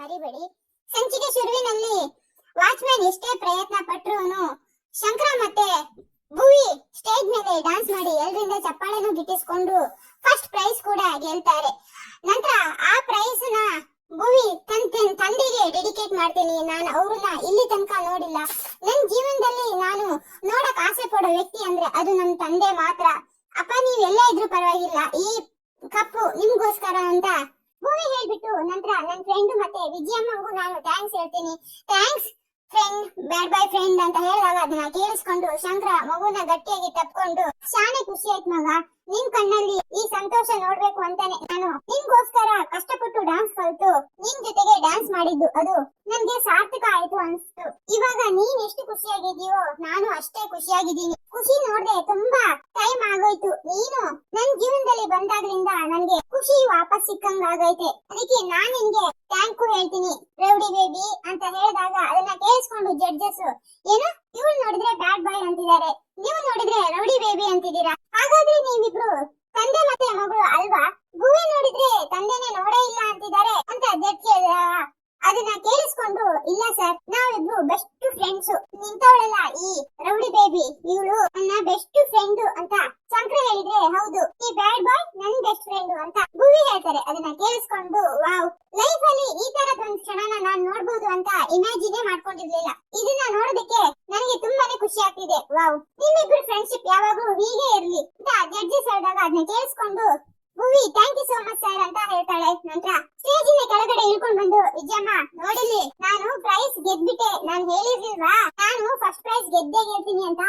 ಮರಿಬೇಡಿ. ಸಂಚಿಕೆ ಶುರುವಿನಲ್ಲಿ ವಾಚ್ಮ್ಯಾನ್ ಎಷ್ಟೇ ಪ್ರಯತ್ನ ಪಟ್ರು ಶಂಕರ ಮತ್ತೆ ಭುವಿ ಸ್ಟೇಜ್ ಮೇಲೆ ಡಾನ್ಸ್ ಮಾಡಿ ಎಲ್ರಿಂದ ಚಪ್ಪಾಳೆನೂ ಗಿಟ್ಟಿಸ್ಕೊಂಡು ಫಸ್ಟ್ ಪ್ರೈಸ್ ಕೂಡ ಗೆಲ್ತಾರೆ. ನಂತರ ಆ ಪ್ರೈಸ್ನ ಭುವಿ ತನ್ ತಂದೆಗೆ ಡೆಡಿಕೇಟ್ ಮಾಡ್ತೀನಿ. ನಾನು ಅವ್ರನ್ನ ಇಲ್ಲಿ ತನಕ ನೋಡಿಲ್ಲ. ನನ್ ಜೀವನದಲ್ಲಿ ನಾನು ನೋಡಕ್ ಆಸೆ ಪಡೋ ವ್ಯಕ್ತಿ ಅಂದ್ರೆ ಅದು ನನ್ನ ತಂದೆ ಮಾತ್ರ. ಅಪ್ಪ ನೀವ್ ಎಲ್ಲೇ ಇದ್ರೂ ಪರವಾಗಿಲ್ಲ. ಈ ಕಪ್ಪು ನಿಮ್ಗೋಸ್ಕರ ಅಂತ ಭೂಮಿ ಹೇಳ್ಬಿಟ್ಟು ನಂತರ ನನ್ನ ಫ್ರೆಂಡ್ ಮತ್ತೆ ವಿಜಯಮ್ಮಂಗೂ ನಾನು ಥ್ಯಾಂಕ್ಸ್ ಹೇಳ್ತೀನಿ. ಥ್ಯಾಂಕ್ಸ್ ಫ್ರೆಂಡ್ ಬ್ಯಾಡ್ ಬೈ ಫ್ರೆಂಡ್ ಅಂತ ಹೇಳಿದಾಗ ಅದನ್ನ ಕೇಳಿಸ್ಕೊಂಡು ಶಂಕರ ಮಗುನ ಗಟ್ಟಿಯಾಗಿ ತಪ್ಕೊಂಡು ಶಾನೆ ಖುಷಿ ಆಯ್ತು ಮಗ. ನಿನ್ ಕಣ್ಣಲ್ಲಿ ಈ ಸಂತೋಷ ನೋಡ್ಬೇಕು ಅಂತಾನೆ ನಾನು. ನಿನ್ಗೋಸ್ಕರ ಕಷ್ಟಪಟ್ಟು ಡಾನ್ಸ್ ಕಲ್ತು, ನಿನ್ ಜೊತೆಗೆ ಡಾನ್ಸ್ ಮಾಡಿದ್ದು ಅದು. ನನ್ಗೆ ಸಾರ್ಥಕ ಆಯ್ತು ಅನ್ಸ್ತು ಇವಾಗ ನೀನ್ ಎಷ್ಟು ಖುಷಿಯಾಗಿದೀಯೋ ನಾನು ಅಷ್ಟೇ ಖುಷಿಯಾಗಿದ್ದೀನಿ. ಖುಷಿ ನೋಡ್ದೆ ತುಂಬಾ ಟೈಮ್ ಆಗೋಯ್ತು. ನೀನು ನನ್ ಜೀವನದಲ್ಲಿ ಬಂದಾಗ್ಲಿಂದ ನನ್ಗೆ ಖುಷಿ ವಾಪಸ್ ಸಿಕ್ಕಂಗ್ ಆಗೈತೆ. ಅದಕ್ಕೆ ನಾನ್ ನಿನ್ಗೆ ಥ್ಯಾಂಕ್ ಹೇಳ್ತೀನಿ. ರೌಡಿ ಬೇಬಿ ಅಂತ ಹೇಳಿದಾಗ ಅದನ್ನ ಕೇಳಿಸ್ಕೊಂಡು ಜಡ್ಜಸ್ ಏನು ಇವ್ಳು ನೋಡಿದ್ರೆ ಬ್ಯಾಡ್ ಬಾಯ್ ಅಂತಿದ್ದಾರೆ. ನೀವು ನೋಡಿದ್ರೆ ರೌಡಿ ಬೇಬಿ ಅಂತಿದ್ದೀರಾ? ಹಾಗಾದ್ರೆ ನೀವಿಬ್ರು ತಂದೆ ಮತ್ತೆ ಮಗಳು ಅಲ್ವಾ? ಭೂಮಿ ನೋಡಿದ್ರೆ ತಂದೆನೆ ನೋಡೇ ಇಲ್ಲ ಅಂತಿದ್ದಾರೆ ಅಂತ ಜಡ್ಜ್ ಅದನ್ನ ಕೇಳಿಸ್ಕೊಂಡು, ಇಲ್ಲ ಸರ್ ನಾವಿಬ್ರು ಬೆಸ್ಟ್ ಫ್ರೆಂಡ್ಸ್ ನಿಂತವಳಲ್ಲ ಈ ರೌಡಿ ಬೇಬಿ ಇವಳು ನನ್ನ ಬೆಸ್ಟ್ ಫ್ರೆಂಡ್ ಅಂತ ಶಂಕರ ಹೇಳಿದ್ರೆ ಹೌದು. ಈ ಬ್ಯಾಡ್ ಬಾಯ್ ನನ್ ಬೆಸ್ಟ್ ಫ್ರೆಂಡ್ ಅಂತ ಭೂವಿ ಹೇಳ್ತಾರೆ. ಅದನ್ನ ಕೇಳಿಸ್ಕೊಂಡು, ವಾವ್ ಲೈಫ್ ಅಲ್ಲಿ ಈ ತರದ ಒಂದ್ ಕ್ಷಣನ ನಾನ್ ನೋಡಬಹುದು ಅಂತ ಇಮ್ಯಾಜಿನೇ ಮಾಡ್ಕೊಂಡಿರ್ಲಿಲ್ಲ. ಇದನ್ನ ನೋಡೋದಕ್ಕೆ ನನಗೆ ತುಂಬಾನೇ ಖುಷಿ ಆಗ್ತಿದೆ. ವಾವ್, ನಿಮ್ಮಿಬ್ರು ಫ್ರೆಂಡ್ಶಿಪ್ ಯಾವಾಗ್ಲೂ ಹೀಗೆ ಇರ್ಲಿ. ಅಂತ ಜಡ್ಜಸ್ ಹೇಳಿದಾಗ ಅದನ್ನ ಕೇಳಿಸ್ಕೊಂಡು, Bhuvi thank you so much ಅಂತ ಹೇಳ್ತಾಳೆ ನಂತರ ಸ್ಟೇಜ್ ಇಂದ ಕೆಳಗಡೆ ಇಳ್ಕೊಂಡ್ ಬಂದು ವಿಜಯಮ್ಮ ನೋಡಿಲಿ ನಾನು ಪ್ರೈಸ್ ಗೆದ್ಬಿಟ್ಟೆ ನಾನ್ ಹೇಳಿರ್ಲಿಲ್ವಾ ನಾನು ಫಸ್ಟ್ ಪ್ರೈಸ್ ಗೆದ್ದೇ ಗೆಲ್ತೀನಿ ಅಂತ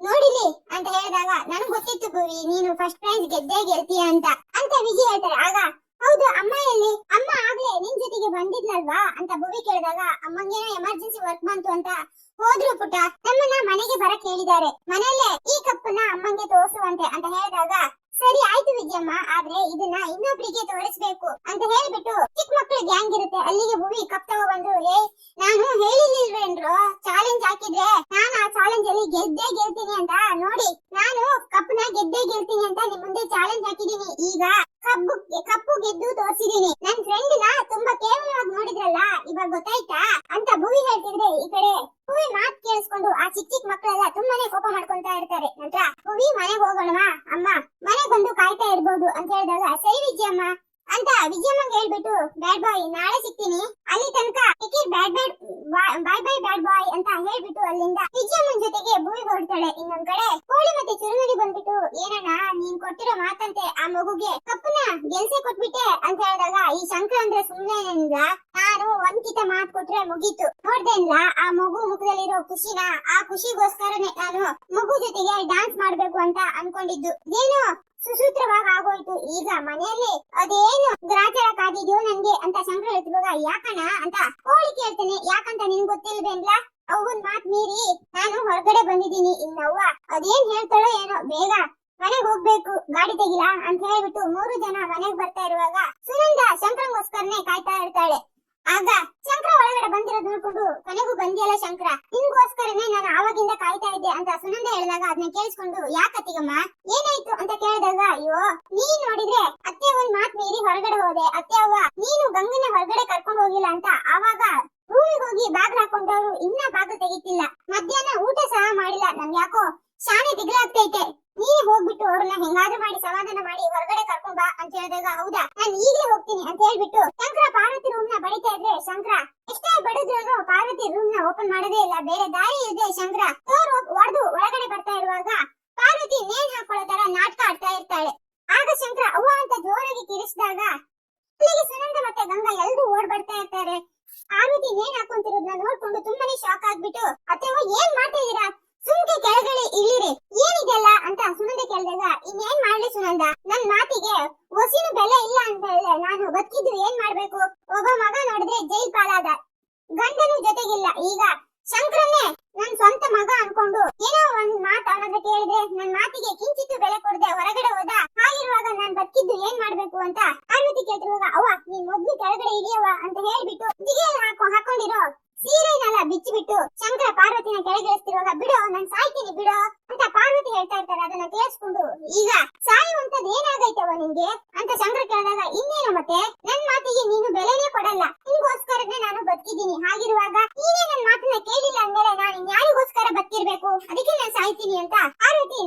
ನೋಡಿಲಿ ಅಂತ ಹೇಳಿದಾಗ ನನಗ್ ಗೊತ್ತಿತ್ತು ಭೂವಿ ನೀನು ಫಸ್ಟ್ ಪ್ರೈಸ್ ಗೆದ್ದೇ ಗೆಲ್ತೀಯ ಅಂತ. ಅಂತ ವಿಜಯ್ ಹೇಳ್ತಾರೆ. ಆಗ, ಹೌದು ಅಮ್ಮ ಎಲ್ಲಿ ಅಮ್ಮ ಆಗ್ಲೇ ನಿನ್ ಜೊತೆಗೆ ಬಂದಿದ್ನಲ್ವಾ ಅಂತ ಭುವಿ ಕೇಳಿದಾಗ, ಅಮ್ಮಂಗೇನೋ ಎಮರ್ಜೆನ್ಸಿ ವರ್ಕ್ ಬಂತು ಅಂತ ಹೋದ್ರು ಪುಟ್ಟ, ನಮ್ಮನ್ನ ಮನೆಗೆ ಬರಕ್ ಹೇಳಿದ್ದಾರೆ. ಮನೆಯಲ್ಲೇ ಈ ಕಪ್ಪನ್ನ ಅಮ್ಮಂಗೆ ತೋರಿಸುವಂತೆ ಅಂತ ಹೇಳಿದಾಗ ಸರಿ, ಆಯ್ತು ವಿಜಯಮ್ಮ ಆದ್ರೆ ಇದನ್ನ ಇನ್ನೊಬ್ರಿಗೆ ತೋರಿಸ್ಬೇಕು ಅಂತ ಹೇಳ್ಬಿಟ್ಟು ಚಿಕ್ಕ ಮಕ್ಳು ಗ್ಯಾಂಗ್ ಇರುತ್ತೆ. ಅಲ್ಲಿಗೆ ಭೂಮಿ ಕಪ್ ತಗೊಬಂದು ಏ, ನಾನು ಹೇಳಿರ್ಲಿಲ್ವೇನ್ರು ಚಾಲೆಂಜ್ ಹಾಕಿದ್ರೆ ನಾನು ಆ ಚಾಲೆಂಜ್ ಅಲ್ಲಿ ಗೆದ್ದೇ ಗೆಲ್ತೀನಿ ಅಂತ. ನೋಡಿ, ನಾನು ಕಪ್ನ ಗೆದ್ದೇ ಗೆಲ್ತೀನಿ ಅಂತ ನಿಮ್ ಮುಂದೆ ಚಾಲೆಂಜ್ ಹಾಕಿದೀನಿ. ಈಗ ಕಬ್ಬು ಕಪ್ಪು ಗೆದ್ದು ತೋರಿಸಿದೀನಿ. ನನ್ ಫ್ರೆಂಡ್ನ ತುಂಬಾ ಕೇವಲವಾಗಿ ನೋಡಿದ್ರಲ್ಲ? ಇವಾಗ ಗೊತ್ತಾಯ್ತಾ? ಅಂತ ಹೇಳ್ತಿದ್ರೆ ಈ ಕಡೆ ಭೂಮಿ ಮಾತ್ ಕೇಳಿಸ್ಕೊಂಡು ಆ ಚಿಕ್ಕ ಚಿಕ್ಕ ಮಕ್ಕಳೆಲ್ಲ ತುಂಬಾನೇ ಕೋಪ ಮಾಡ್ಕೊಂತ ಇರ್ತಾರೆ. ನಂತರ, ಹುವಿ ಮನೆಗೆ ಹೋಗೋಣವಾ, ಅಮ್ಮ? ಮನೆ ಬಂದು ಕಾಯ್ತಾ ಇರ್ಬೋದು ಅಂತ ಹೇಳಿದಾಗ, ಸರಿ ವಿಜಯಮ್ಮ ಅಂತ ವಿಜಯಮ್ಮಂಗ್ ಹೇಳ್ಬಿಟ್ಟು, ಬ್ಯಾಡ್ ಬಾಯ್, ನಾಳೆ ಸಿಗ್ತೀನಿ. ಅಲ್ಲಿ ತನಕ ಟಿಕೆಟ್ ಬ್ಯಾಡ್ ಬ್ಯಾಡ್ ಬಾಯ್ ಬಾಯ್, ಬ್ಯಾಡ್ ಬಾಯ್ ಅಂತ ಹೇಳ್ಬಿಟ್ಟು ಅಲ್ಲಿಂದ ವಿಜಯಮ್ಮನ್ ಜೊತೆಗೆ ಭೂಮಿ ಹೊರಡ್ತಾಳೆ. ಇನ್ನೊಂದ್ ಕಡೆ ಕೋಳಿ ಮತ್ತೆ ಚುರುಮುರಿ ಬಂದ್ಬಿಟ್ಟು, ಏನಣ್ಣ, ನೀನ್ ಕೊಟ್ಟಿರೋ ಮಾತಂತೆ ಆ ಮಗುಗೆ. ಕಪ್ಪನ ಗೆಲ್ಸೆ ಕೊಟ್ಬಿಟ್ಟೆ. ಅಂತ ಹೇಳಿದಾಗ, ಈ ಶಂಕರ ಅಂದ್ರೆ ಸುಮ್ನೆ ನಾನು ಒಂದ್ ಕಿತ ಮಾತ್ ಕೊಟ್ರೆ ಮುಗೀತು. ನೋಡ್ದೇನ್ಲ ಆ ಮಗು ಮುಖದಲ್ಲಿರೋ ಖುಷಿನ, ಆ ಖುಷಿಗೋಸ್ಕರನೇ ನಾನು ಮಗು ಜೊತೆಗೆ ಡಾನ್ಸ್ ಮಾಡ್ಬೇಕು ಅಂತ ಅನ್ಕೊಂಡಿದ್ದು. ಏನು? ಸುಸೂತ್ರವಾಗಿ ಆಗೋಯ್ತು. ಈಗ ಮನೆಯಲ್ಲಿ ಅದೇನು ಗ್ರಾಚಾರ ಕಾದಿದ್ಯೋ ನನ್ಗೆ ಅಂತ ಶಂಕರ ಹೇಳ್ತಿರುವಾಗ ಯಾಕಣ ಅಂತ ಕೋಳಿ ಕೇಳ್ತೇನೆ. ಯಾಕಂತ ನಿನ್ ಗೊತ್ತಿಲ್ವೇನ್ಲ ಅವನ್ ಮಾತ್ ಮೀರಿ ನಾನು ಹೊರಗಡೆ ಬಂದಿದ್ದೀನಿ. ಇನ್ನವ್ವ ಅದೇನ್ ಹೇಳ್ತಾಳೋ ಏನೋ, ಬೇಗ ಮನೆಗ್ ಹೋಗ್ಬೇಕು, ಗಾಡಿ ತೆಗಿಲ ಅಂತ ಹೇಳ್ಬಿಟ್ಟು ಮೂರು ಜನ ಮನೆಗ್ ಬರ್ತಾ ಇರುವಾಗ ಸುನಂದ ಶಂಕರಂಗೋಸ್ಕರನೇ ಕಾಯ್ತಾ ಇರ್ತಾಳೆ. ಆಗ ಶಂಕರ ಒಳಗಡೆ ಬಂದಿರೋದ್ ನೋಡ್ಕೊಂಡು, ಕೊನೆಗೂ ಬಂದಿಯಲ್ಲ ಶಂಕರ? ನಿನ್ಗೋಸ್ಕರನೇ ನಾನು ಆವಾಗಿಂದ ಅಂತ ಸುನಂದ ಹೇಳಿದಾಗ ಅದನ್ನ ಕೇಳಿಸ್ಕೊಂಡು ಯಾಕತ್ತಿಗಮ್ಮ ಏನಾಯ್ತು? ಅಂತ ಕೇಳಿದಾಗ, ಅಯ್ಯೋ ನೀ ನೋಡಿದ್ರೆ ಅತ್ತೆ ಒಂದ್ ಮಾತ್ ಮೀರಿ ಹೊರಗಡೆ ಹೋದೆ. ಅತ್ತೆ ಅವ್ವ, ನೀನು ಗಂಗನ ಹೊರಗಡೆ ಕರ್ಕೊಂಡು ಹೋಗಿಲ್ಲ ಅಂತ. ಆವಾಗ ರೂಮಿಗೆ ಹೋಗಿ ಬಾಗ್ಲ ಹಾಕೊಂಡವ್ರು ಇನ್ನ ಬಾಗಿಲು ತೆಗಿತಿಲ್ಲ. ಮಧ್ಯಾಹ್ನ ಊಟ ಸಹ ಮಾಡಿಲ್ಲ. ನನ್ ಯಾಕೋ ಶಾನೆ ದಿಗ್ಲಾಗ್ತೈತೆ. ನೀನೇ ಹೋಗ್ಬಿಟ್ಟು ಅವ್ರನ್ನ ಹೆಂಗಾದ್ರೂ ಮಾಡಿ, ಸಮಾಧಾನ ಮಾಡಿ, ಹೊರಗಡೆ ಕರ್ಕೊಂಡ್ ಬಾ ಅಂತ ಹೇಳಿದಾಗ, ಹೌದಾ? ನಾನು ಈಗಲೇ ಹೋಗ್ತೀನಿ ಅಂತ ಹೇಳ್ಬಿಟ್ಟು ಶಂಕರ ಪಾರ್ವತಿ ರೂಮ್ನ ಬಡಿತಾ ಇದ್ರೆ ಶಂಕರ, ಎಷ್ಟೇ ಬಡಿದ್ರು ಪಾರ್ವತಿ ರೂಮ್ನ ಓಪನ್ ಮಾಡೋದೇ ಇಲ್ಲ, ಬೇರೆ ದಾರಿ ಇದೆ ಶಂಕರ ಡೋರ್ ಒಡೆದು ಒಳಗಡೆ ಬರ್ತಾ ಇರುವಾಗ ಪಾರ್ವತಿ ನೇಣ್ ಹಾಕೊಳ್ಳೋ ತರ ನಾಟಕ ಆಡ್ತಾ ಇರ್ತಾಳೆ. ಆಗ ಶಂಕರ ಅವ್ವ ಅಂತ ಜೋರಾಗಿ ಕಿರಿಸಿದಾಗ, ಅಲ್ಲಿಗೆ ಸುನಂದ ಮತ್ತೆ ಗಂಗಾ ಎಲ್ರು ಓಡ್ ಬರ್ತಾ ಇರ್ತಾರೆ. ಪಾರ್ವತಿ ನೇಣ್ ಹಾಕೊಂತಿರೋದ್ನ ನೋಡ್ಕೊಂಡು ತುಂಬಾನೇ ಶಾಕ್ ಆಗ್ಬಿಟ್ಟು, ಅತ್ತೆ ಏನ್ ಮಾಡ್ತಾ ಇದೀರಾ? ಸುಮ್ಕೆ ಕೆಳಗಡೆ ಇಳಿರಿ. ಏನಿದೆಲ್ಲ ಅಂತ ಸುನಂದ ಕೇಳಿದಾಗ, ಇನ್ನೇನ್ ಮಾಡ್ಲಿ ಸುನಂದ? ನನ್ ಮಾತಿಗೆ ಒಸಿನ ಬೆಲೆ ಇಲ್ಲ ಅಂತ ಹೇಳಿದ್ರೆ ನಾನು ಬದುಕಿದ್ದು ಏನ್ ಮಾಡ್ಬೇಕು? ಒಬ್ಬ ಮಗ ನೋಡಿದ್ರೆ ಜೈಲ್ ಪಾಲಾದ ಗಂಡನು ಜೊತೆಗಿಲ್ಲ. ಈಗ ಶಂಕರನ್ನೇ ನನ್ ಸ್ವಂತ ಮಗ ಅನ್ಕೊಂಡು ಏನೋ ಒಂದ್ ಮಾತ್ ಅವನತ್ರ ಕೇಳಿದ್ರೆ ನನ್ ಮಾತಿಗೆ ಕಿಂಚಿತ್ತು ಬೆಲೆ ಕೊಡದೆ ಹೊರಗಡೆ ಹೋದ ಹಾಗಿರುವಾಗ ನಾನ್ ಬದುಕಿದ್ದು ಏನ್ ಮಾಡ್ಬೇಕು ಅಂತ ಪಾರ್ವತಿ ಕೇಳ್ತಿರುವಾಗ ಅವ್ವ ನೀನ್ ಮೊದ್ಲು ಕೆಳಗಡೆ ಇಳಿಯವ ಅಂತ ಹೇಳ್ಬಿಟ್ಟು ದಿಗಿಲ್ ಹಾಕೋ ಹಾಕೊಂಡಿರೋ ಸೀರೆನೆಲ್ಲ ಬಿಚ್ಚಿಬಿಟ್ಟು ಶಂಕರ ಪಾರ್ವತಿನ ಕೆಳಗಿಳಿಸ್ತಿರುವಾಗ ಬಿಡು, ನಾನ್ ಸಾಯ್ತೀನಿ ಬಿಡು ಅಂತ ಪಾರ್ವತಿ ಹೇಳ್ತಾ ಇರ್ತಾರೆ. ಅದನ್ನ ಕೇಳಿಸ್ಕೊಂಡು, ಈಗ ಸಾಯುವಂತದ್ ಏನಾಗೈತವ ನಿಂಗೆ? ಅಂತ ಶಂಕರ ಕೇಳಿದಾಗ, ಇನ್ನೇನು ಮತ್ತೆ? ನನ್ ಮಾತಿಗೆ ನೀನು ಬೆಲೆನೇ ಕೊಡಲ್ಲ. ನಿನ್ಗೋಸ್ಕರನೇ ಬದುಕಿದ್ದೀನಿ. ಹಾಗಿರುವಾಗ ನೀನೇ ನನ್ನ ಮಾತನ್ನ ಕೇಳಿಲ್ಲ ಅಂದ್ಮೇಲೆ ನಾನು ಯಾರಿಗೋಸ್ಕರ ಬದುಕಿರ್ಬೇಕು? ಅದಕ್ಕೆ ನಾನು ಸಾಯ್ತೀನಿ ಅಂತ. ಪಾರ್ವತಿ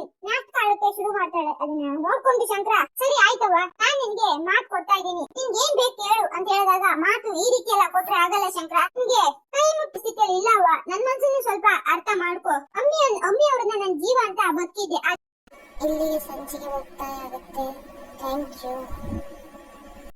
ಶುರು ಅದನ್ನ ನೋಡ್ಕೊಂಡು ಶಂಕರ. ಸರಿ ಆಯ್ತವ್ವ ನಾನ್ ನಿನ್ಗೆ ಮಾತು ಕೊಡ್ತಾ ಇದ್ದೀನಿ. ನಿನ್ಗೆ ಏನ್ ಬೇಕು ಹೇಳು ಅಂತ ಹೇಳಿದಾಗ ಮಾತು ಈ ರೀತಿ ಎಲ್ಲ ಕೊಟ್ರೆ ಆಗಲ್ಲ ಶಂಕರ. ನಿನ್ಗೆ ಕೈ ಮುಟ್ಟಿ